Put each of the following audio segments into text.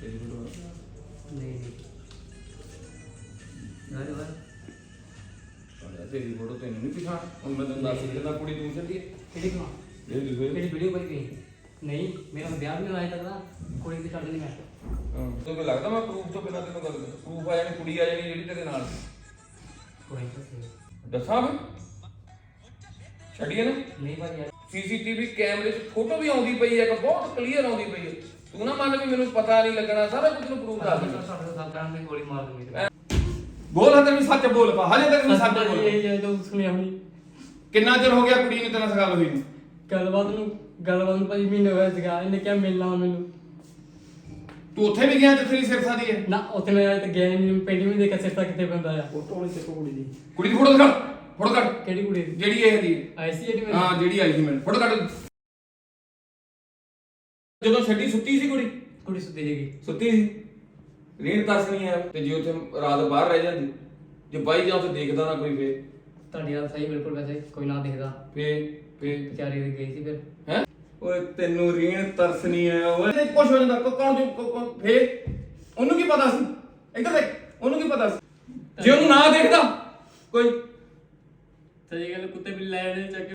ਨਹੀਂ ਨਹੀਂ। ਯਾਰ ਯਾਰ ਤੇਰੀ ਫੋਟੋ ਤੈਨੂੰ ਨਹੀਂ ਪਛਾਣ ਹੁਣ ਮੈਂ ਤੈਨੂੰ ਦੱਸ ਦਿੰਦਾ ਕੁੜੀ ਤੂੰ ਚੱਲੀ ਕਿਹੜੀ ਕਮਾ ਇਹ ਦਿਖੇ ਕਿਹੜੀ ਵੀਡੀਓ ਪਾਈ ਗਈ ਨਹੀਂ ਮੇਰਾ ਵਿਆਹ ਵੀ ਨਹੀਂ ਹੋਇਆ ਤੱਕ ਕੁੜੀ ਦੀ ਛੱਡ ਨਹੀਂ ਮੈਂ। ਹਾਂ ਤੈਨੂੰ ਲੱਗਦਾ ਮੈਂ ਪ੍ਰੂਫ ਤੋਂ ਬਿਨਾਂ ਤੈਨੂੰ ਗੱਲ ਪ੍ਰੂਫ ਆ ਜਾਣੀ ਕੁੜੀ ਆ ਜਾਣੀ ਜਿਹੜੀ ਤੇਰੇ ਨਾਲ। ਕੋਈ ਸਹੀ ਦੱਸਾਂ। ਮੈਂ ਛੱਡੀਏ ਨਾ? ਨਹੀਂ ਭਾਈ ਯਾਰ ਸੀਸੀਟੀਵੀ ਕੈਮਰੇ 'ਚ ਫੋਟੋ ਵੀ ਆਉਂਦੀ ਪਈ ਹੈ ਇੱਕ ਬਹੁਤ ਕਲੀਅਰ ਆਉਂਦੀ ਪਈ ਹੈ। ਤੂੰ ਨਾ ਮੰਨ ਵੀ ਮੈਨੂੰ ਪਤਾ ਨਹੀਂ ਲੱਗਣਾ ਸਾਰਾ ਕੁਝ ਨੂੰ ਪ੍ਰੂਫ ਦੱਸ ਦੇ ਸਾਡੇ ਗੋਲੀ ਮਾਰ ਬੋਲ ਹਜੇ ਵੀ ਸੱਚ ਬੋਲ ਪਾ ਹਜੇ ਤੱਕ ਵੀ ਸੱਚ ਬੋਲ ਇਹ ਤਾਂ ਸੁਣਿਆ ਹੁਣੀ। ਕਿੰਨਾ ਚਿਰ ਹੋ ਗਿਆ ਕੁੜੀ ਨੂੰ ਤੇਰੇ ਨਾਲ ਗੱਲ ਹੋਈ ਨੂੰ? ਗੱਲਬਾਤ ਨੂੰ ਗੱਲਬਾਤ ਨੂੰ ਭਾਈ ਮਹੀਨੇ ਹੋਇਆ ਸੀਗਾ ਇਹਨੇ ਕਿਹਾ ਮਿਲਣਾ ਮੈਨੂੰ। ਤੂੰ ਉੱਥੇ ਵੀ ਗਿਆ ਜਿੱਥੇ ਦੀ ਸਿਰਸਾ ਦੀ ਹੈ? ਨਾ ਉੱਥੇ ਮੈਂ ਅਜੇ ਤੱਕ ਗਿਆ ਨਹੀਂ ਪਿੰਡ ਵੀ ਦੇਖਿਆ ਸਿਰਤਾ ਕਿੱਥੇ ਬੰਦਾ ਆ। ਫੋਟੋ ਨਹੀਂ ਸਿਰ ਕੁੜੀ ਦੀ। ਕੁੜੀ ਦੀ ਫੋਟੋ ਦਿਖਾ। ਫੋਟੋ ਕੱਢ। ਕਿਹੜੀ ਕੁੜੀ ਦੀ? ਜਿਹੜੀ ਇਹ ਦੀ। ਆਈ ਸੀ ਜਿਹੜੀ ਹਾਂ ਜਿਹੜੀ ਆਈ ਸੀ ਮੈਨੂੰ। ਫੋਟੋ ਕੱਢ। ਜਦੋਂ ਛੱਡੀ ਸੁੱਤੀ ਸੀ ਕੁੜੀ? ਕੁੜੀ ਸੁੱਤੀ ਸੀਗੀ। ਸੁੱਤੀ ਸੀ। ਰੀਣ ਤਰਸ ਨਹੀਂ ਆਇਆ ਤੇ ਜੇ ਉੱਥੇ ਰਾਤ ਬਾਹਰ ਰਹਿ ਜਾਂਦੀ ਜੇ ਬਾਈ ਜਾਂ ਉੱਥੇ ਦੇਖਦਾ ਨਾ ਕੋਈ ਫੇ ਤੁਹਾਡੀ ਗੱਲ ਸਹੀ ਬਿਲਕੁਲ ਵੈਸੇ ਕੋਈ ਨਾ ਦੇਖਦਾ। ਫੇ ਫੇ ਵਿਚਾਰੀ ਦੀ ਗਈ ਸੀ ਫਿਰ। ਹੈ? ਓਏ ਤੈਨੂੰ ਰੀਣ ਤਰਸ ਨਹੀਂ ਆਇਆ ਓਏ। ਤੇ ਕੁਛ ਹੋ ਜਾਂਦਾ ਕੋ ਕੌਣ ਜੋ ਕੌ- ਕੌ- ਫੇ ਉਹਨੂੰ ਕੀ ਪਤਾ ਸੀ? ਇੱਧਰ ਦੇਖ ਉਹਨੂੰ ਕੀ ਪਤਾ ਸੀ? ਜੇ ਉਹਨੂੰ ਨਾ ਦੇਖਦਾ ਕੋਈ ਸਹੀ ਗੱਲ ਕੁੱਤੇ ਵੀ ਲੈ ਚੱਕ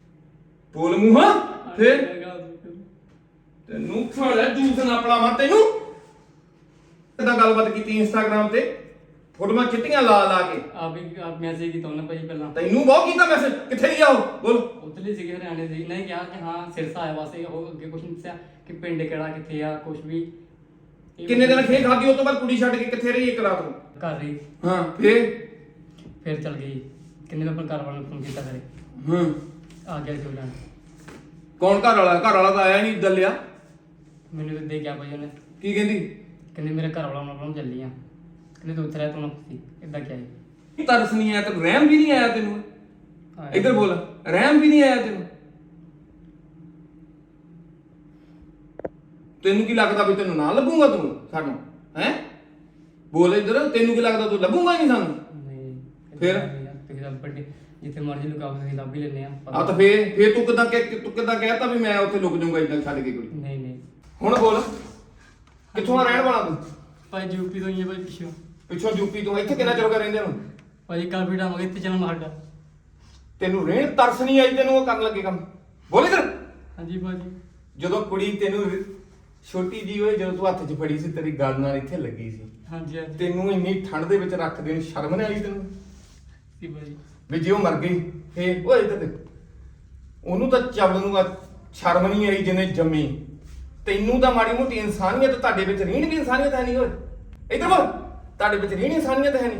ਬੋਲ ਮੂੰਹਾ ਫੇ ਤੈਨੂੰ ਫੜ ਲੈ ਜੂਸ ਨਾ ਪਲਾਵਾਂ ਤੈਨੂੰ। ਕਿਦਾਂ ਗੱਲਬਾਤ ਕੀਤੀ ਇੰਸਟਾਗ੍ਰam ਤੇ। ਫੋਟੋਆਂ ਚਿੱਟੀਆਂ ਲਾ ਲਾ ਕੇ। ਆਪ ਵੀ ਆਪ ਮੈਸੇਜ ਕੀਤਾ ਉਹਨੇ ਭਾਈ ਪਹਿਲਾਂ। ਤੈਨੂੰ ਬਹੁਤ ਕੀਤਾ ਮੈਸੇਜ ਕਿੱਥੇ ਗਿਆ ਉਹ? ਬੋਲ। ਉਤਲੀ ਸੀਗੇ ਹਰਿਆਣੇ ਦੀ। ਨਹੀਂ ਕਿਹਾ ਕਿ ਹਾਂ ਸਿਰਸਾ ਆਇਆ ਵਾਸੇ ਉਹ ਅੱਗੇ ਕੁਛ ਨਹੀਂ ਦੱਸਿਆ ਕਿ ਪਿੰਡ ਕਿਹੜਾ ਕਿੱਥੇ ਆ ਕੁਛ ਵੀ। ਇਹ ਕਿੰਨੇ ਦਿਨ ਖੇ ਖਾਦੀ ਉਸ ਤੋਂ ਬਾਅਦ ਕੁੜੀ ਛੱਡ ਕੇ ਕਿੱਥੇ ਰਹੀ ਇੱਕ ਰਾਤ ਨੂੰ? ਘਰ ਰਹੀ। ਹਾਂ ਫੇ ਫਿਰ ਚਲ ਗਈ। ਕਿੰਨੇ ਮੈਂ ਆਪਣੇ ਘਰ ਵਾਲਿਆਂ ਨੂੰ ਫੋਨ ਕੀਤਾ ਕਰੇ ਹਾਂ। ਆ ਗਿਆ ਸੀ ਉਹਨਾਂ ਕੌਣ ਘਰ ਵਾਲਾ? ਘਰ ਵਾਲਾ ਤਾਂ ਆਇਆ ਨਹੀਂ ਦੱਲਿਆ ਮੈਨੂੰ ਤੇ ਦੇ ਗਿਆ ਭਾਈ ਉਹਨੇ। ਕੀ ਕਹਿੰਦੀ? ਕਹਿੰਦੇ ਮੇਰੇ ਘਰ ਵਾਲਾ ਉਹਨਾਂ ਕੋਲ ਚੱਲੀ ਆ। ਕਹਿੰਦੇ ਤੂੰ ਉੱਥੇ ਰਹਿ ਤੂੰ ਨਾ ਸੀ ਇਦਾਂ ਕਿਹਾ ਜੀ ਤਰਸ ਨਹੀਂ ਆਇਆ ਤੇ ਰਹਿਮ ਵੀ ਨਹੀਂ ਆਇਆ ਤੈਨੂੰ? ਇੱਧਰ ਬੋਲ। ਰਹਿਮ ਵੀ ਨਹੀਂ ਆਇਆ ਤੈਨੂੰ? ਤੈਨੂੰ ਕੀ ਲੱਗਦਾ ਵੀ ਤੈਨੂੰ ਨਾ ਲੱਭੂਗਾ ਤੂੰ ਸਾਨੂੰ? ਹੈ? ਬੋਲ ਇੱਧਰ ਤੈਨੂੰ ਕੀ ਲੱਗਦਾ ਤੂੰ ਲੱਭੂਗਾ ਨਹੀਂ ਸਾਨੂੰ? ਨਹੀਂ ਫਿਰ? ਫਿਰ ਵੱਡੇ ਜਿੱਥੇ ਮਰਜ਼ੀ ਲੁਕਾਓ ਤੁਸੀਂ ਲੱਭ ਹੀ ਲੈਨੇ ਆ ਆ ਤਾਂ ਫੇਰ ਫੇਰ ਤੂੰ ਕਿਦਾਂ ਤੂੰ ਕਿਦਾਂ ਕਹਿਤਾ ਵੀ ਮੈਂ ਉੱਥੇ ਲੁਕ ਜਾਊਂਗਾ ਇਦਾਂ ਛੱਡ ਕੇ ਕੁੜੀ? ਨਹੀਂ ਨਹੀਂ। ਹੁਣ ਬੋਲ। ਕਿੱਥੋਂ ਦਾ ਰਹਿਣ ਵਾਲਾ ਤੂੰ? ਭਾਈ ਯੂਪੀ ਤੋਂ ਹੀ ਹੈ ਭਾਈ ਪਿੱਛੋਂ। ਪਿੱਛੋਂ ਯੂਪੀ ਤੋਂ ਇੱਥੇ ਕਿੰਨਾ ਚਿਰ ਹੋ ਗਿਆ ਰਹਿੰਦੇ ਨੂੰ? ਭਾਈ ਕਾਫੀ ਟਾਈਮ ਹੋ ਗਿਆ ਇੱਥੇ ਜਨਮ ਸਾਡਾ। ਤੈਨੂੰ ਰਹਿਣ ਤਰਸ ਨਹੀਂ ਆਈ ਤੈਨੂੰ ਉਹ ਕਰਨ ਲੱਗੇ ਕੰਮ? ਬੋਲ ਇੱਧਰ। ਹਾਂਜੀ ਭਾਜੀ। ਜਦੋਂ ਕੁੜੀ ਤੈਨੂੰ ਛੋਟੀ ਜੀ ਹੋਏ ਜਦੋਂ ਤੂੰ ਹੱਥ 'ਚ ਫੜੀ ਸੀ ਤੇਰੀ ਗੱਲ ਨਾਲ ਇੱਥੇ ਲੱਗੀ ਸੀ। ਹਾਂਜੀ ਹਾਂਜੀ। ਤੈਨੂੰ ਇੰਨੀ ਠੰਡ ਦੇ ਵਿੱਚ ਰੱਖਦੇ ਨੂੰ ਸ਼ਰਮ ਨਹੀਂ ਆਈ ਤੈਨੂੰ? ਸੀ ਭਾਜੀ ਵੀ ਜੇ ਉਹ ਮਰ ਗਈ ਫੇ ਓਏ ਇੱਧਰ ਦੇਖ। ਉਹਨੂੰ ਤਾਂ ਚਵਲ ਨੂੰ ਆ ਸ਼ਰਮ ਨਹੀਂ ਆਈ ਜਿਹਨੇ ਜੰਮੀ। ਤੈਨੂੰ ਤਾਂ ਮਾੜੀ ਮੋਟੀ ਇਨਸਾਨੀਅਤ ਤੁਹਾਡੇ ਵਿੱਚ ਰੀਣ ਵੀ ਇਨਸਾਨੀਅਤ ਹੈ ਨਹੀਂ ਓਏ। ਇੱਧਰ ਬੋਲ ਤੁਹਾਡੇ ਵਿੱਚ ਰੀਣ ਇਨਸਾਨੀਅਤ ਹੈ ਨਹੀਂ।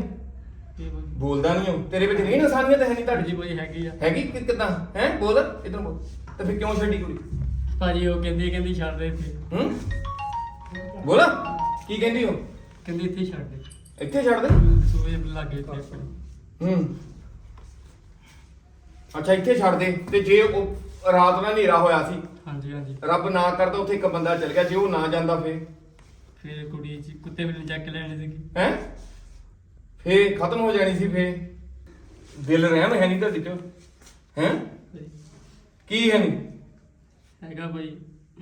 ਭਾਜੀ ਬੋਲਦਾ ਨਹੀਂ ਉਹ ਤੇਰੇ ਵਿੱਚ ਰੀਣ ਇਨਸਾਨੀਅਤ ਹੈ ਨਹੀਂ ਤੁਹਾਡੀ। ਜੀ ਭਾਜੀ ਹੈਗੀ ਆ। ਹੈਗੀ ਕਿ ਕਿਦਾਂ? ਹੈ? ਬੋਲ ਇੱਧਰ ਬੋਲ। ਤੇ ਫਿਰ ਕਿਉਂ ਛੱਡੀ ਕੁੜੀ? ਭਾਜੀ ਉਹ ਕਹਿੰਦੀ ਕਹਿੰਦੀ ਛੱਡ ਦੇ ਇੱਥੇ। ਹੂੰ? ਬੋਲ। ਕੀ ਕਹਿੰਦੀ ਉਹ? ਕਹਿੰਦੀ ਇੱਥੇ ਛੱਡ ਦੇ। ਇੱਥੇ ਛੱਡ ਦੇ। ਸੂਏ ਲੱਗੇ ਇੱਥੇ ਆਪਣੇ। ਹੂੰ। ਅੱਛਾ ਇੱਥੇ ਛੱਡ ਦੇ। ਤੇ ਜੇ ਉਹ ਰਾਤ ਨਾਲ ਹਨੇਰਾ ਹੋਇਆ ਸੀ ਹਾਂਜੀ ਹਾਂਜੀ। ਰੱਬ ਨਾ ਕਰਦਾ ਉੱਥੇ ਇੱਕ ਬੰਦਾ ਚਲ ਗਿਆ ਜੇ ਉਹ ਨਾ ਜਾਂਦਾ ਫੇ ਫਿਰ ਕੁੜੀ ਜੀ ਕੁੱਤੇ ਵੀ ਚੱਕ ਲੈਣੇ ਸੀਗੀ। ਹੈ? ਫੇ ਖਤਮ ਹੋ ਜਾਣੀ ਸੀ ਫੇ ਦਿਲ ਰਹਿਮ ਹੈ ਨਹੀਂ ਤੁਹਾਡੇ ਚ? ਹੈ? ਕੀ ਹੈ ਨਹੀਂ ਹੈਗਾ ਭਾਈ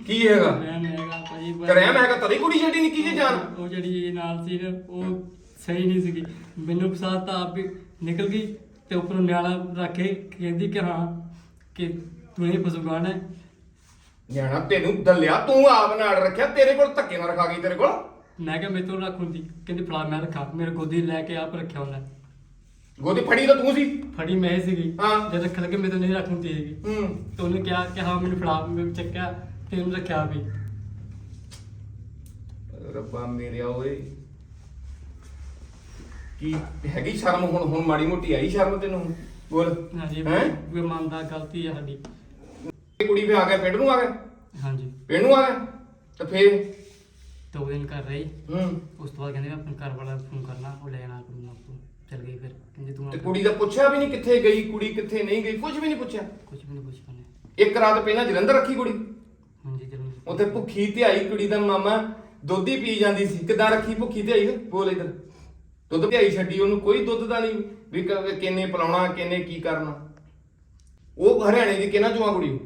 ਕੀ ਹੈਗਾ? ਰਹਿਮ ਹੈਗਾ ਰਹਿਮ ਤਦੀ ਕੁੜੀ ਛੱਡੀ ਨਿੱਕੀ ਜਿਹੀ ਜਾਨ? ਉਹ ਜਿਹੜੀ ਨਾਲ ਸੀ ਨਾ ਉਹ ਸਹੀ ਨਹੀਂ ਸੀਗੀ। ਮੈਨੂੰ ਪਸੰਦ ਤਾਂ ਆਪ ਵੀ। ਨਿਕਲ ਗਈ ਤੇ ਉੱਪਰੋਂ ਨਿਆਣਾ ਰੱਖੇ ਕਹਿੰਦੀ ਕਿ ਹਾਂ ਕਿ ਤੂੰ ਇਹ ਫਸੂਗਾਣ ਹੈ। ਨਿਆਣਾ ਤੈਨੂੰ ਦੱਲਿਆ ਤੂੰ ਆਪ ਨਾਲ ਰੱਖਿਆ ਤੇਰੇ ਕੋਲ ਧੱਕੇ ਨਾਲ ਰਖਾ ਗਈ ਤੇਰੇ ਕੋਲ? ਮੈਂ ਕਿਹਾ ਮੇਰੇ ਤੋਂ ਰੱਖ ਹੁੰਦੀ। ਕਹਿੰਦੀ ਫਲਾ ਮੈਂ ਰੱਖਾ ਮੇਰੇ ਗੋਦੀ ਲੈ ਕੇ ਆਪ ਰੱਖਿਆ ਉਹਨੇ। ਗੋਦੀ ਫੜੀ ਤਾਂ ਤੂੰ ਸੀ? ਫੜੀ ਮੈਂ ਹੀ ਸੀਗੀ। ਹਾਂ। ਜਦ ਰੱਖ ਲਗੇ ਮੇਰੇ ਤੋਂ ਨਹੀਂ ਰੱਖ ਹੁੰਦੀ ਹੈਗੀ। ਹੂੰ। ਤੇ ਉਹਨੇ ਕਿਹਾ ਕਿ ਹਾਂ ਮੈਨੂੰ ਫੜਾ ਮੈਂ ਚੱਕਿਆ ਤੇ ਉਹਨੂੰ ਰੱਖਿਆ ਵੀ। ਰੱਬਾ ਮੇਰਿਆ ਓਏ। ਕੀ ਹੈਗੀ ਸ਼ਰਮ? ਹੁਣ ਹੁਣ ਮਾੜੀ ਮੋਟੀ ਆਈ ਸ਼ਰਮ ਤੈਨੂੰ? ਬੋਲ। ਹਾਂਜੀ ਹੈਂ? ਵੀ ਮੰਨਦਾ ਗਲਤੀ ਹੈ ਸਾਡੀ। ਇਹ ਕੁੜੀ ਫੇ ਆ ਗਿਆ ਪਿੰਡ ਨੂੰ ਆ ਗਿਆ? ਹਾਂਜੀ। ਪਿੰਡ ਨੂੰ ਆ ਗਿਆ? ਤੇ ਫੇਰ? ਦੋ ਦਿਨ ਕਰ ਰਹੀ। ਹੂੰ। ਉਸ ਤੋਂ ਬਾਅਦ ਕਹਿੰਦੇ ਮੈਂ ਆਪਣੇ ਘਰ ਵਾਲਾ ਫੋਨ ਕਰਨਾ ਉਹ ਲੈਣਾ ਕਰਨਾ ਤੂੰ ਚਲ ਗਈ ਫਿਰ। ਕਹਿੰਦੀ ਤੂੰ ਤੇ ਕੁੜੀ ਦਾ ਪੁੱਛਿਆ ਵੀ ਨਹੀਂ ਕਿੱਥੇ ਗਈ ਕੁੜੀ ਕਿੱਥੇ ਨਹੀਂ ਗਈ? ਕੁਝ ਵੀ ਨਹੀਂ ਪੁੱਛਿਆ। ਕੁਝ ਵੀ ਨਹੀਂ ਪੁੱਛਣਾ ਨੇ ਇੱਕ ਰਾਤ ਪਹਿਲਾਂ ਜਲੰਧਰ ਰੱਖੀ ਕੁੜੀ। ਹਾਂਜੀ ਚਲੋ ਉੱਥੇ ਭੁੱਖੀ ਧਿਆਈ ਕੁੜੀ ਦਾ ਮਾਮਾ ਦੁੱਧ ਹੀ ਪੀ ਜਾਂਦੀ ਸੀ। ਕਿਦਾਂ ਰੱਖੀ? ਭੁੱਖੀ ਧਿਆਈ? ਬੋਲ ਇਧਰ। ਦੁੱਧ ਧਿਆਈ ਛੱਡੀ ਉਹਨੂੰ ਕੋਈ ਦੁੱਧ ਦਾ ਨਹੀਂ ਵੀ ਕ- ਕਿੰਨੇ ਪਿਲਾਉਣਾ ਕਿੰਨੇ ਕੀ ਕਰਨਾ। ਉਹ ਹਰਿਆਣੇ ਦੀ ਕਿਹਨਾਂ ਚੋਂ ਆ ਕੁੜੀ?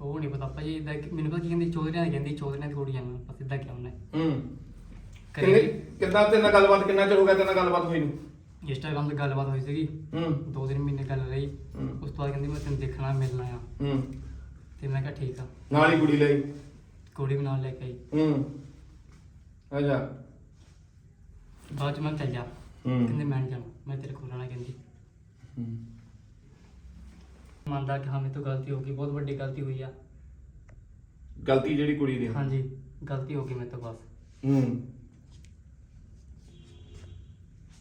ਉਹ ਨਹੀਂ ਪਤਾ ਭਾਜੀ ਇਦਾਂ ਮੈਨੂੰ ਪਤਾ ਕੀ ਕਹਿੰਦੀ ਚੌਧਰੀਆਂ ਦੀ ਕਹਿੰਦੀ ਚੌਧਰੀਆਂ ਦੀ ਕੁੜੀਆਂ ਨੂੰ ਬਸ ਇਦਾਂ ਕਿਹਾ ਉਹਨੇ। ਹੂੰ। ਕਰੀ ਕਿੰਨਾ ਤੇਰੇ ਨਾਲ ਗੱਲਬਾਤ ਕਿੰਨਾ ਚਿਰ ਹੋ ਗਿਆ ਤੇਰੇ ਨਾਲ ਗੱਲਬਾਤ ਹੋਈ ਨੂੰ? ਇੰਸਟਾਗ੍ਰਾਮ ਤੇ ਗੱਲਬਾਤ ਹੋਈ ਸੀਗੀ। ਹੂੰ। ਦੋ ਦਿਨ ਮਹੀਨੇ ਗੱਲ ਰਹੀ। ਹੂੰ। ਉਸ ਤੋਂ ਬਾਅਦ ਕਹਿੰਦੀ ਮੈਂ ਤੈਨੂੰ ਦੇਖਣਾ ਮਿਲਣਾ ਆ ਹੂੰ। ਤੇ ਮੈਂ ਕਿਹਾ ਠੀਕ ਆ। ਨਾਲ ਹੀ ਕੁੜੀ ਲਈ? ਕੁੜੀ ਵੀ ਨਾਲ ਲੈ ਕੇ ਆਈ। ਹੂੰ। ਅੱਛਾ। ਬਾਅਦ ਚ ਮੈਂ ਚੱਲ ਜਾ ਹੂੰ। ਕਹਿੰਦੇ ਮੈਂ ਨਹੀਂ ਜਾਣਾ ਮੈਂ ਤੇਰੇ ਕੋਲ ਰਹਿਣਾ ਕਹਿੰਦੀ। ਹੂੰ। ਮੰਨਦਾ ਕਿ ਹਾਂ ਮੇਰੇ ਤੋਂ ਗਲਤੀ ਹੋ ਗਈ ਬਹੁਤ ਵੱਡੀ ਗਲਤੀ ਹੋਈ ਆ। ਗਲਤੀ ਜਿਹੜੀ ਕੁੜੀ ਦੀ ਹਾਂਜੀ ਗਲਤੀ ਹੋ ਗਈ ਮੇਰੇ ਤੋਂ ਬਸ। ਹੂੰ।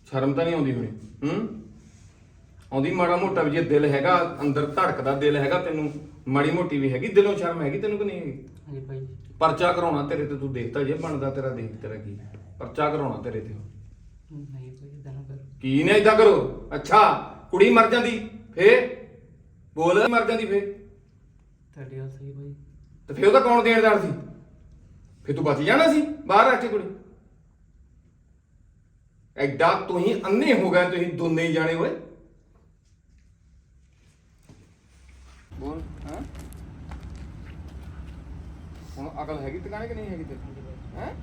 ਸ਼ਰਮ ਤਾਂ ਨਹੀਂ ਆਉਂਦੀ ਹੋਣੀ। ਹੂੰ। ਆਉਂਦੀ ਮਾੜਾ ਮੋਟਾ ਵੀ ਜੇ ਦਿਲ ਹੈਗਾ ਅੰਦਰ ਧੜਕਦਾ ਦਿਲ ਹੈਗਾ ਤੈਨੂੰ ਮਾੜੀ ਮੋਟੀ ਵੀ ਹੈਗੀ ਦਿਲੋਂ ਸ਼ਰਮ ਹੈਗੀ ਤੈਨੂੰ ਕਿ ਨਹੀਂ ਹੈਗੀ? ਹਾਂਜੀ ਭਾਈ। ਪਰਚਾ ਕਰਾਉਣਾ ਤੇਰੇ ਤੇ ਤੂੰ ਦੇਖਤਾ ਜੇ ਬਣਦਾ ਤੇਰਾ ਦੇਖ ਤੇਰਾ ਕੀ। ਪਰਚਾ ਕਰਾਉਣਾ ਤੇਰੇ ਤੇ। ਨਹੀਂ ਭਾਈ ਇਦਾਂ ਨਾ ਕਰੋ। ਕੀ ਨੇ ਇਦਾਂ ਕਰੋ? ਅੱਛਾ ਕੁੜੀ ਮਰ ਜਾਂਦੀ ਫੇ ਬੋਲ ਮਰ ਜਾਂਦੀ ਫੇ ਤੁਹਾਡੀ ਗੱਲ ਸਹੀ ਭਾਈ। ਤੇ ਫੇ ਉਹਦਾ ਕੌਣ ਦੇਣਦਾਰ ਸੀ? ਫੇ ਤੂੰ ਬਚ ਜਾਣਾ ਸੀ ਬਾਹਰ ਆ ਕੇ ਕੁੜੀ। ਐਡਾ ਤੁਸੀਂ ਅੰਨੇ ਹੋ ਗਏ ਤੁਸੀਂ ਦੋਨੇ ਹੀ ਜਾਣੇ ਓਏ। ਬੋਲ ਹਾਂ? ਹੁਣ ਅਕਲ ਹੈਗੀ ਟਿਕਾਣੇ ਕਿ ਨਹੀਂ ਹੈਗੀ ਤੇ ਹੈ?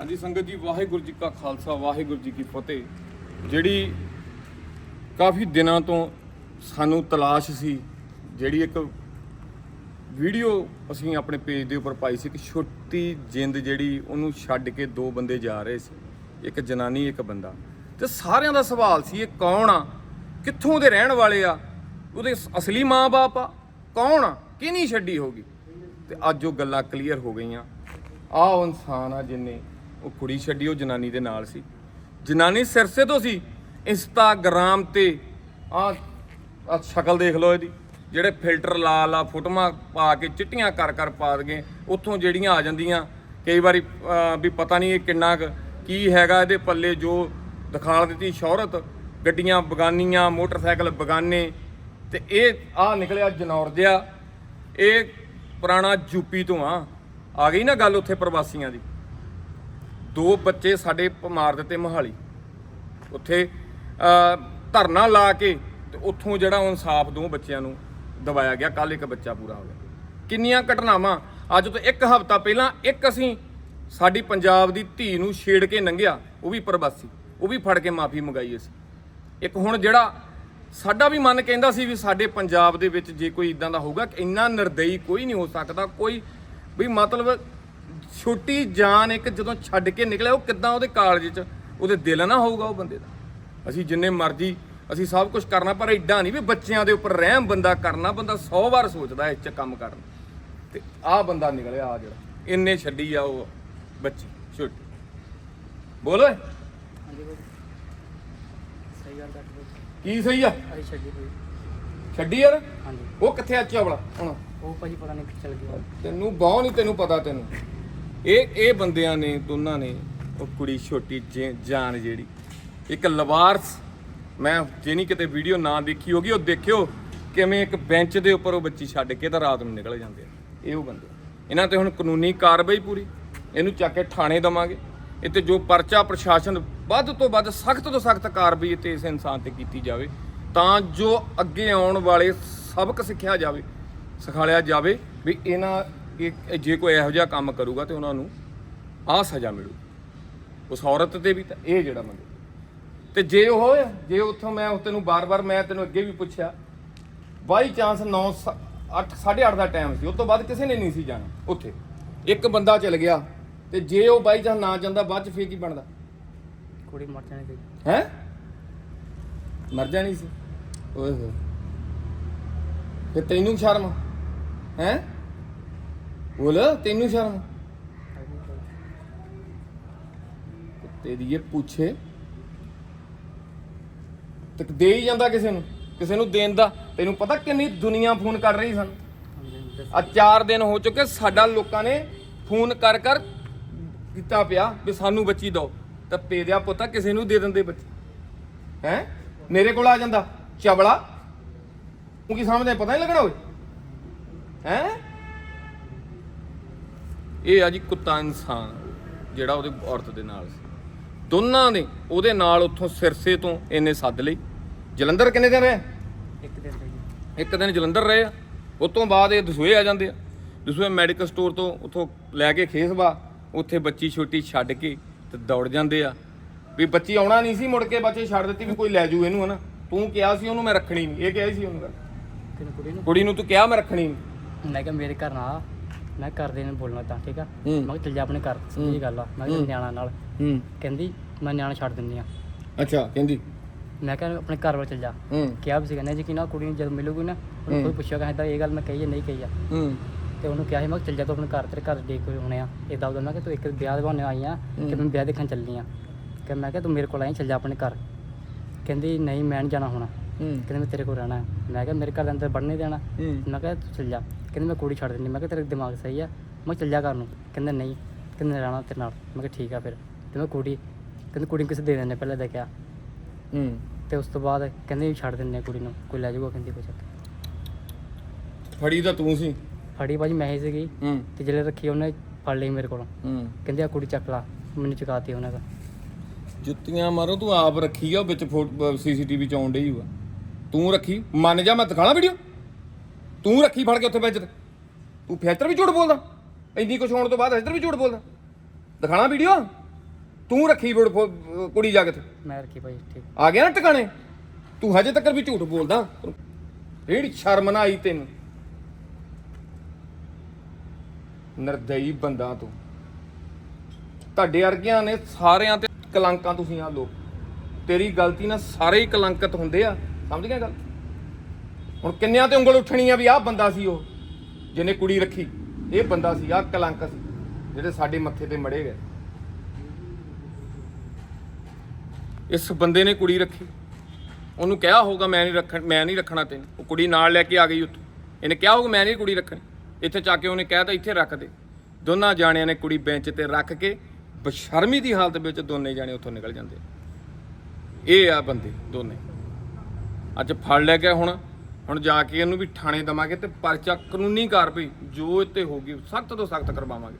ਹਾਂਜੀ, ਸੰਗਤ ਜੀ, ਵਾਹਿਗੁਰੂ ਜੀ ਕਾ ਖਾਲਸਾ, ਵਾਹਿਗੁਰੂ ਜੀ ਕੀ ਫਤਿਹ। ਜਿਹੜੀ ਕਾਫੀ ਦਿਨਾਂ ਤੋਂ ਸਾਨੂੰ ਤਲਾਸ਼ ਸੀ, ਜਿਹੜੀ ਇੱਕ ਵੀਡੀਓ ਅਸੀਂ ਆਪਣੇ ਪੇਜ ਦੇ ਉੱਪਰ ਪਾਈ ਸੀ ਕਿ ਛੋਟੀ ਜਿੰਦ ਜਿਹੜੀ ਉਹਨੂੰ ਛੱਡ ਕੇ ਦੋ ਬੰਦੇ ਜਾ ਰਹੇ ਸੀ, ਇੱਕ ਜਨਾਨੀ, ਇੱਕ ਬੰਦਾ। ਤੇ ਸਾਰਿਆਂ ਦਾ ਸਵਾਲ ਸੀ, ਇਹ ਕੌਣ ਆ? ਕਿੱਥੋਂ ਦੇ ਰਹਿਣ ਵਾਲੇ ਆ? ਉਹਦੇ ਅਸਲੀ ਮਾਂ-ਬਾਪ ਆ? ਕੌਣ ਆ? ਕਿਹਨੀ ਛੱਡੀ ਹੋਗੀ ਤੇ ਅੱਜ ਉਹ ਗੱਲਾਂ ਕਲੀਅਰ ਹੋ ਗਈਆਂ। ਆਹ ਉਹ ਇਨਸਾਨ ਆ ਜਿਨੇ ਉਹ ਕੁੜੀ ਛੱਡੀ, ਉਹ ਜਨਾਨੀ ਦੇ ਨਾਲ ਸੀ। ਜਨਾਨੀ ਸਿਰਸੇ ਤੋਂ ਸੀ। ਇੰਸਟਾਗ੍ਰਾਮ ਤੇ ਆ ਆ ਸ਼ਕਲ ਦੇਖ ਲਓ ਇਹਦੀ। ਜਿਹੜੇ ਫਿਲਟਰ ਲਾ ਲਾ ਫੋਟੋਆਂ ਪਾ ਕੇ ਚਿੱਟੀਆਂ ਕਰ ਕਰ ਪਾ ਦਗੇ। ਉੱਥੋਂ ਜਿਹੜੀਆਂ ਆ ਜਾਂਦੀਆਂ, ਕਈ ਵਾਰੀ ਵੀ ਪਤਾ ਨਹੀਂ ਇਹ ਕਿੰਨਾ ਕੁ, ਕੀ ਹੈਗਾ ਇਹਦੇ ਪੱਲੇ ਜੋ ਦਿਖਾਲ ਦਿੱਤੀ ਸ਼ੌਹਰਤ। ਗੱਡੀਆਂ, ਬਗਾਨੀਆਂ, ਮੋਟਰਸਾਈਕਲ, ਬਗਾਨੇ। ਤੇ ਇਹ ਆ ਨਿਕਲਿਆ ਜਨੌਰ ਜਿਹਾ। ਇਹ ਪੁਰਾਣਾ ਯੂਪੀ ਤੋਂ ਆ। ਆ ਗਈ ਨਾ ਗੱਲ ਉੱਥੇ ਪ੍ਰਵਾਸੀਆਂ ਦੀ। ਦੋ ਬੱਚੇ ਸਾਡੇ ਮਾਰ ਦਿੱਤੇ ਮੋਹਾਲੀ। ਉੱਥੇ ਧਰਨਾ ਲਾ ਕੇ ਤੇ ਉੱਥੋਂ ਜਿਹੜਾ ਇਨਸਾਫ ਦੋ ਬੱਚਿਆਂ ਨੂੰ ਦਵਾਇਆ ਗਿਆ ਕੱਲ ਇੱਕ ਬੱਚਾ ਪੂਰਾ ਹੋ ਗਿਆ। ਕਿੰਨੀਆਂ ਘਟਨਾਵਾਂ? ਅੱਜ ਤੋਂ ਇੱਕ ਹਫ਼ਤਾ ਪਹਿਲਾਂ ਇੱਕ ਅਸੀਂ ਸਾਡੀ ਪੰਜਾਬ ਦੀ ਧੀ ਨੂੰ ਛੇੜ ਕੇ ਲੰਘਿਆ ਉਹ ਵੀ ਪ੍ਰਵਾਸੀ, ਉਹ ਵੀ ਫੜ ਕੇ ਮਾਫੀ ਮੰਗਾਈ ਅਸੀਂ। ਇੱਕ ਹੁਣ ਜਿਹੜਾ ਸਾਡਾ ਵੀ ਮਨ ਕਹਿੰਦਾ ਸੀ ਵੀ ਸਾਡੇ ਪੰਜਾਬ ਦੇ ਵਿੱਚ ਜੇ ਕੋਈ ਇਦਾਂ ਦਾ ਹੋਊਗਾ ਇੰਨਾ ਨਿਰਦਈ ਕੋਈ ਨਹੀਂ ਹੋ ਸਕਦਾ, ਕੋਈ ਵੀ ਮਤਲਬ ਛੋਟੀ ਜਾਨ ਇੱਕ ਜਦੋਂ ਛੱਡ ਕੇ ਨਿਕਲਿਆ ਉਹ ਕਿੱਦਾਂ ਉਹਦੇ ਕਾਲਜ 'ਚ? ਉਹਦੇ ਦਿਲ ਨਾ ਹੋਊਗਾ ਉਹ ਬੰਦੇ ਦਾ। ਅਸੀਂ ਜਿੰਨੇ ਮਰਜ਼ੀ ਅਸੀਂ ਸਭ ਕੁਝ ਕਰਨਾ ਪਰ ਐਡਾ ਨਹੀਂ ਵੀ ਬੱਚਿਆਂ ਦੇ ਉੱਪਰ ਰਹਿਮ ਬੰਦਾ ਕਰਨਾ ਬੰਦਾ 100 ਵਾਰ ਸੋਚਦਾ ਇਸ 'ਚ ਕੰਮ ਕਰਨ। ਤੇ ਆਹ ਬੰਦਾ ਨਿਕਲਿਆ ਆ ਜਿਹੜਾ। ਇੰਨੇ ਛੱਡੀ ਆ ਉਹ ਬੱਚੀ ਛੋਟੀ। ਬੋਲ ਓਏ। ਕੀ ਸਹੀ ਆ? ਅਸੀਂ ਛੱਡੀ ਭਾਈ ਛੱਡੀ ਯਾਰ ਹਾਂਜੀ। ਉਹ ਕਿੱਥੇ ਆ? ਚਵਲਾ ਹੁਣ। ਉਹ ਭਾਜੀ ਪਤਾ ਨਹੀਂ ਕਿੱਥੇ ਚਲ ਗਿਆ। ਤੈਨੂੰ ਬਹੁ ਨਹੀਂ ਤੈਨੂੰ ਪਤਾ ਤੈਨੂੰ। ਇਹ ਇਹ ਬੰਦਿਆਂ ਨੇ, ਦੋਨਾਂ ਨੇ, ਉਹ ਕੁੜੀ ਛੋਟੀ ਜੇ- ਜਾਨ ਜਿਹੜੀ, ਇੱਕ ਲਵਾਰਸ, ਮੈਂ ਜੇ ਨਹੀਂ ਕਿਤੇ ਵੀਡੀਓ ਨਾ ਦੇਖੀ ਹੋਗੀ, ਉਹ ਦੇਖਿਓ ਕਿਵੇਂ ਇੱਕ ਬੈਂਚ ਦੇ ਉੱਪਰ ਉਹ ਬੱਚੀ ਛੱਡ ਕੇ ਤਾਂ ਰਾਤ ਨੂੰ ਨਿਕਲ ਜਾਂਦੇ ਆ। ਇਹ ਉਹ ਬੰਦੇ ਇਹਨਾਂ ਤੇ ਹੁਣ ਕਾਨੂੰਨੀ ਕਾਰਵਾਈ ਪੂਰੀ, ਇਹਨੂੰ ਚੱਕ ਕੇ ਥਾਣੇ ਦਵਾਂਗੇ। ਇਹ ਤੇ ਜੋ ਪਰਚਾ ਪ੍ਰਸ਼ਾਸਨ ਵੱਧ ਤੋਂ ਵੱਧ, ਸਖਤ ਤੋਂ ਸਖਤ ਕਾਰਵਾਈ ਤੇ ਇਸ ਇਨਸਾਨ ਤੇ ਕੀਤੀ ਜਾਵੇ, ਤਾਂ ਜੋ ਅੱਗੇ ਆਉਣ ਵਾਲੇ ਸਬਕ ਸਿੱਖਿਆ ਜਾਵੇ, ਸਿਖਾਲਿਆ ਜਾਵੇ ਵੀ ਇਹਨਾਂ ਇਹ ਜੇ ਕੋਈ ਇਹੋ ਜਿਹਾ ਕੰਮ ਕਰੂਗਾ ਤੇ ਉਹਨਾਂ ਨੂੰ ਆਹ ਸਜ਼ਾ ਮਿਲੂ। ਉਸ ਔਰਤ ਤੇ ਵੀ ਤਾਂ ਇਹ ਜਿਹੜਾ ਬੰਦੇ। ਤੇ ਜੇ ਉਹ ਜੇ ਉੱਥੋਂ ਮੈਂ ਉਹ ਤੈਨੂੰ ਬਾਰ-ਬਾਰ ਮੈਂ ਤੈਨੂੰ ਅੱਗੇ ਵੀ ਪੁੱਛਿਆ ਬਾਈ ਚਾਂਸ 9 8 8:30 ਦਾ ਟਾਈਮ ਸੀ ਉਸ ਤੋਂ ਬਾਅਦ ਕਿਸੇ ਨੇ ਨਹੀਂ ਸੀ ਜਾਣਾ ਉੱਥੇ। ਇੱਕ ਬੰਦਾ ਚਲ ਗਿਆ ਤੇ ਜੇ ਉਹ ਬਾਈ ਚਾਂਸ ਨਾ ਜਾਂਦਾ ਬਾਅਦ ਚ ਫੇਰ ਕੀ ਬਣਦਾ? ਕੁੜੀ ਮਰ ਜਾਣੀ ਸੀ। ਹੈ? ਮਰ ਜਾਣੀ ਸੀ। ਓਏ ਹੋਏ। ਤੇ ਤੈਨੂੰ ਸ਼ਰਮ ਹੈ? ਬੋਲ, ਤੈਨੂੰ ਸ਼ਰਮ? ਕੁੱਤੇ ਦੀ ਇਹ ਪੁੱਛੇ। ਤੇ ਦੇ ਹੀ ਜਾਂਦਾ ਕਿਸੇ ਨੂੰ ਕਿਸੇ ਨੂੰ ਦੇਣ ਦਾ। ਤੈਨੂੰ ਪਤਾ ਕਿੰਨੀ ਦੁਨੀਆ ਫੋਨ ਕਰ ਰਹੀ ਸਾਨੂੰ? ਆ 4 ਦਿਨ ਹੋ ਚੁੱਕੇ, ਸਾਡਾ ਲੋਕਾਂ ਨੇ ਫੋਨ ਕਰ ਕਰ ਕੀਤਾ ਪਿਆ ਵੀ ਸਾਨੂੰ ਬੱਚੀ ਦਿਓ। ਤਾਂ ਪੇਦਿਆ ਪੁੱਤਾ ਕਿਸੇ ਨੂੰ ਦੇ ਦਿੰਦੇ ਬੱਚੀ। ਹੈ? ਮੇਰੇ ਕੋਲ ਆ ਜਾਂਦਾ। ਚਵਲਾ। ਤੂੰ ਕੀ ਸਮਝਦਾ ਪਤਾ ਨਹੀਂ ਲੱਗਣਾ ਓਏ? ਹੈ? ਇਹ ਆ ਜੀ ਕੁੱਤਾ ਇਨਸਾਨ ਜਿਹੜਾ ਉਹਦੇ ਔਰਤ ਦੇ ਨਾਲ ਸੀ। ਦੋਨਾਂ ਨੇ ਉਹਦੇ ਨਾਲ ਉੱਥੋਂ ਸਿਰਸੇ ਤੋਂ ਇਹਨੇ ਸੱਦ ਲਈ। ਜਲੰਧਰ ਕਿੰਨੇ ਦਿਨ ਰਹੇ? ਇੱਕ ਦਿਨ ਜੀ। ਇੱਕ ਦਿਨ ਜਲੰਧਰ ਰਹੇ ਆ। ਉਸ ਤੋਂ ਬਾਅਦ ਇਹ ਦਸੂਏ ਆ ਜਾਂਦੇ ਆ। ਦਸੂਏ ਮੈਡੀਕਲ ਸਟੋਰ ਤੋਂ ਉੱਥੋਂ ਲੈ ਕੇ ਖੇਸਵਾ ਉੱਥੇ ਬੱਚੀ ਛੋਟੀ ਛੱਡ ਕੇ ਤੇ ਦੌੜ ਜਾਂਦੇ ਆ। ਵੀ ਬੱਚੀ ਆਉਣਾ ਨਹੀਂ ਸੀ ਮੁੜ ਕੇ ਬੱਚੇ ਛੱਡ ਦਿੱਤੀ ਵੀ ਕੋਈ ਲੈ ਜੂ ਇਹਨੂੰ ਹਨਾ। ਤੂੰ ਕਿਹਾ ਸੀ ਉਹਨੂੰ ਮੈਂ ਰੱਖਣੀ ਨਹੀਂ ਇਹ ਕਿਹਾ ਸੀ ਉਹਨੂੰ ਕੁੜੀ ਨੂੰ? ਕੁੜੀ ਨੂੰ ਤੂੰ ਕਿਹਾ ਮੈਂ ਰੱਖਣੀ ਨਹੀਂ। ਮੈਂ ਕਿਹਾ ਮੇਰੇ ਘਰ ਨਾ। ਮੈਂ ਘਰ ਦੇ ਨੂੰ ਬੋਲਣਾ ਤਾਂ ਠੀਕ ਆ? ਹੂੰ। ਮੈਂ ਕਿਹਾ ਚੱਲ ਜਾ ਆਪਣੇ ਘਰ ਸਿੱਧੀ ਗੱਲ ਆ। ਮੈਂ ਕਿਹਾ। ਨਿਆਣਾ ਨਾਲ। ਹੂੰ। ਕਹਿੰਦੀ ਮੈਂ ਨਿਆਣਾ ਛੱਡ ਦਿੰਦੀ ਆ। ਅੱਛਾ ਕਹਿੰਦੀ? ਮੈਂ ਕਿਹਾ ਆਪਣੇ ਘਰ ਵੱਲ ਚੱਲ ਜਾ। ਹੂੰ। ਕਿਹਾ ਵੀ ਸੀ ਕਹਿੰਦਾ ਜੀ ਕਿ ਨਾ ਕੁੜੀ ਨੂੰ ਜਦ ਮਿਲੂਗੀ ਨਾ ਉਹਨੂੰ। ਕੋਈ ਪੁੱਛਿਆ ਕਹਿੰਦਾ ਇਹ ਗੱਲ ਮੈਂ ਕਹੀ ਜਾਂ ਨਹੀਂ ਕਹੀ ਆ। ਹੂੰ। ਤੇ ਉਹਨੂੰ ਕਿਹਾ ਸੀ ਮੈਂ ਕਿਹਾ ਚੱਲ ਜਾ ਤੂੰ ਆਪਣੇ ਘਰ ਤੇਰੇ ਘਰ ਦੇਖ ਕੇ ਹੋਣੇ ਆ। ਇਦਾਂ ਉਦਾਂ ਮੈਂ ਕਿ ਤੂੰ ਇੱਕ ਵਿਆਹ ਦੇ ਬਹਾਨੇ ਆਈ ਆ ਕਿ ਮੈਂ ਵਿਆਹ ਦੇਖਣ ਚੱਲੀ ਆ। ਕਿ ਮੈਂ ਕਿਹਾ ਤੂੰ ਮੇਰੇ ਕੋਲ ਆਈ ਚੱਲ ਜਾ ਆਪਣੇ ਘਰ। ਕਹਿੰਦੀ ਨਹੀਂ ਮੈਂ ਨਹੀਂ ਜਾਣਾ ਹੁਣ। ਹੂੰ। ਕਹਿੰਦੀ ਮੈਂ ਤੇਰੇ ਕੋਲ ਰਹਿਣਾ ਹੈ। ਮੈਂ ਕਿਹਾ ਮੇਰੇ ਘਰ ਦੇ ਅੰਦਰ ਵੜਨ ਨਹੀਂ ਦੇਣਾ। ਹੂੰ। ਮੈਂ ਕਿਹਾ ਤੂੰ ਚੱਲ ਜਾ। ਕਹਿੰਦੀ ਮੈਂ ਕੁੜੀ ਛੱਡ ਦਿੰਦੀ। ਮੈਂ ਕਿਹਾ ਤੇਰਾ ਦਿਮਾਗ ਸਹੀ ਆ। ਮੈਂ ਚੱਲ ਜਾ ਘਰ ਨੂੰ। ਕਹਿੰਦਾ ਨਹੀਂ। ਕਹਿੰਦੇ ਰਹਿਣਾ ਤੇਰੇ ਨਾਲ। ਮੈਂ ਕਿਹਾ ਠੀਕ ਆ ਫਿਰ। ਤੇ ਮੈਂ ਕੁੜੀ ਕਹਿੰਦੀ ਕੁੜੀ ਕਿਸੇ ਦੇ ਦਿੰਦੇ ਪਹਿਲਾਂ ਦੇਖਿਆ ਹੂੰ। ਤੇ ਉਸ ਤੋਂ ਬਾਅਦ ਕਹਿੰਦੇ ਛੱਡ ਦਿੰਦੇ ਕੁੜੀ ਨੂੰ। ਕੋਈ ਲੈ ਜਾਊਗਾ ਕਹਿੰਦੀ ਕੁਛ ਫੜੀ ਤਾਂ ਤੂੰ ਸੀ। ਫੜੀ ਭਾਜੀ ਮੈਂ ਹੀ ਸੀਗੀ। ਹੂੰ। ਤੇ ਜਿਹੜੇ ਰੱਖੀ ਉਹਨੇ ਫੜ ਲਈ ਮੇਰੇ ਕੋਲੋਂ। ਹੂੰ। ਕਹਿੰਦੇ ਆ ਕੁੜੀ ਚੱਕ ਲਾ। ਮੈਨੂੰ ਚੁਕਾਤੀ ਉਹਨਾਂ ਦਾ। ਜੁੱਤੀਆਂ ਮਾਰੋ ਤੂੰ ਆਪ ਰੱਖੀ ਆ ਉਹ ਵਿੱਚ ਸੀਸੀਟੀਵੀ ਚ ਆਉਣ ਡਈ ਵਾ ਤੂੰ ਰੱਖੀ। ਮੰਨ ਜਾ ਮੈਂ ਦਿਖਾਣਾ ਵੀਡੀਓ ਤੂੰ ਰੱਖੀ ਫੜ ਕੇ ਉੱਥੇ ਵਿੱਚ ਤੇ। ਤੂੰ ਫਿਲਟਰ ਵੀ ਝੂਠ ਬੋਲਦਾ? ਇੰਨੀ ਕੁਛ ਹੋਣ ਤੋਂ ਬਾਅਦ ਇੱਧਰ ਵੀ ਝੂਠ ਬੋਲਦਾ। ਦਿਖਾਣਾ ਵੀਡੀਓ ਤੂੰ ਰੱਖੀ ਬੁੜ- ਫੋ- ਕੁੜੀ ਜਾ ਕੇ ਤੇ ਮੈਂ ਰੱਖੀ ਭਾਜੀ ਠੀਕ। ਆ ਗਿਆ ਨਾ ਟਿਕਾਣੇ? ਤੂੰ ਹਜੇ ਤੱਕ ਵੀ ਝੂਠ ਬੋਲਦਾ। ਜਿਹੜੀ ਸ਼ਰਮ ਨਾ ਆਈ ਤੈਨੂੰ। ਨਰਦਈ ਬੰਦਾ ਤੂੰ। ਤੁਹਾਡੇ ਵਰਗਿਆਂ ਨੇ ਸਾਰਿਆਂ ਤੇ ਕਲੰਕਾਂ ਤੁਸੀਂ ਆ ਲੋਕ ਤੇਰੀ ਗਲਤੀ ਨਾਲ ਸਾਰੇ ਹੀ ਕਲੰਕਿਤ ਹੁੰਦੇ ਆ। ਸਮਝ ਗਿਆ ਗੱਲ? ਹੁਣ ਕਿੰਨਿਆਂ ਤੇ ਉਂਗਲ ਉੱਠਣੀ ਆ ਵੀ ਆਹ ਬੰਦਾ ਸੀ ਉਹ, ਜਿਹਨੇ ਕੁੜੀ ਰੱਖੀ, ਇਹ ਬੰਦਾ ਸੀ, ਆਹ ਕਲੰਕ ਸੀ, ਜਿਹੜੇ ਸਾਡੇ ਮੱਥੇ ਤੇ ਮੜੇ ਗਏ। ਇਸ ਬੰਦੇ ਨੇ ਕੁੜੀ ਰੱਖੀ। ਉਹਨੂੰ ਕਿਹਾ ਹੋਊਗਾ, ਮੈਂ ਨਹੀਂ ਰੱਖਣ ਮੈਂ ਨਹੀਂ ਰੱਖਣਾ ਤੈਨੂੰ। ਉਹ ਕੁੜੀ ਨਾਲ ਲੈ ਕੇ ਆ ਗਈ ਉੱਥੋਂ। ਇਹਨੇ ਕਿਹਾ ਹੋਊਗਾ, ਮੈਂ ਨਹੀਂ ਕੁੜੀ ਰੱਖਣੀ। ਇੱਥੇ ਚਾ ਕੇ ਉਹਨੇ ਕਹਿਤਾ ਇੱਥੇ ਰੱਖ ਦੇ। ਦੋਨਾਂ ਜਾਣਿਆਂ ਨੇ ਕੁੜੀ ਬੈਂਚ ਤੇ ਰੱਖ ਕੇ ਬਸ਼ਰਮੀ ਦੀ ਹਾਲਤ ਵਿੱਚ ਦੋਨੇ ਜਾਣੇ ਉੱਥੋਂ ਨਿਕਲ ਜਾਂਦੇ। ਇਹ ਆ ਬੰਦੇ, ਦੋਨੇ। ਅੱਜ ਫੜ ਲੈ ਗਿਆ ਹੁਣ। ਹੁਣ ਜਾ ਕੇ ਇਹਨੂੰ ਵੀ ਥਾਣੇ ਦਵਾਂਗੇ ਤੇ ਪਰਚਾ ਕਾਨੂੰਨੀ ਕਾਰਵਾਈ ਜੋ ਇੱਥੇ ਹੋਗੀ ਸਖਤ ਤੋਂ ਸਖਤ ਕਰਵਾਵਾਂਗੇ।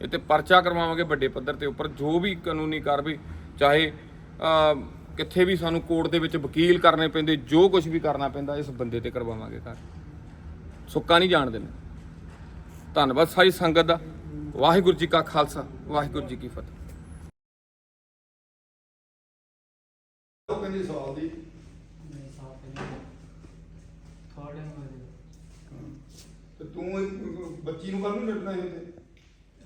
ਇਹ ਤੇ ਪਰਚਾ ਕਰਵਾਵਾਂਗੇ ਵੱਡੇ ਪੱਧਰ ਤੇ ਉੱਪਰ, ਜੋ ਵੀ ਕਾਨੂੰਨੀ ਕਾਰਵਾਈ, ਚਾਹੇ ਕਿੱਥੇ ਵੀ ਸਾਨੂੰ ਕੋਰਟ ਦੇ ਵਿੱਚ ਵਕੀਲ ਕਰਨੇ ਪੈਂਦੇ, ਜੋ ਕੁਝ ਵੀ ਕਰਨਾ ਪੈਂਦਾ, ਇਸ ਬੰਦੇ ਤੇ ਕਰਵਾਵਾਂਗੇ ਘਰ। ਸੁੱਕਾ ਨਹੀਂ ਜਾਣ ਦੇਣਾ ਧੰਨਵਾਦ ਸਾਰੀ ਸੰਗਤ ਦਾ। ਵਾਹਿਗੁਰੂ ਜੀ ਕਾ ਖਾਲਸਾ, ਵਾਹਿਗੁਰੂ ਜੀ ਕੀ ਫਤਿਹ। ਉਹ ਕਹਿੰਦੀ ਸਾਲ ਦੀ ਤੇ ਤੂੰ ਇਹ ਬੱਚੀ ਨੂੰ ਕਾਹਨੂੰ ਲੜਨਾ ਇਹ ਤੇ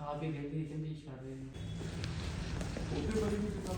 ਆਪ ਹੀ ਕਹਿੰਦੀ ਕਹਿੰਦੀ ਛੱਡ ਦੇ ਉਹਦੇ ਬਾਰੇ ਵੀ ਕਿਤਾ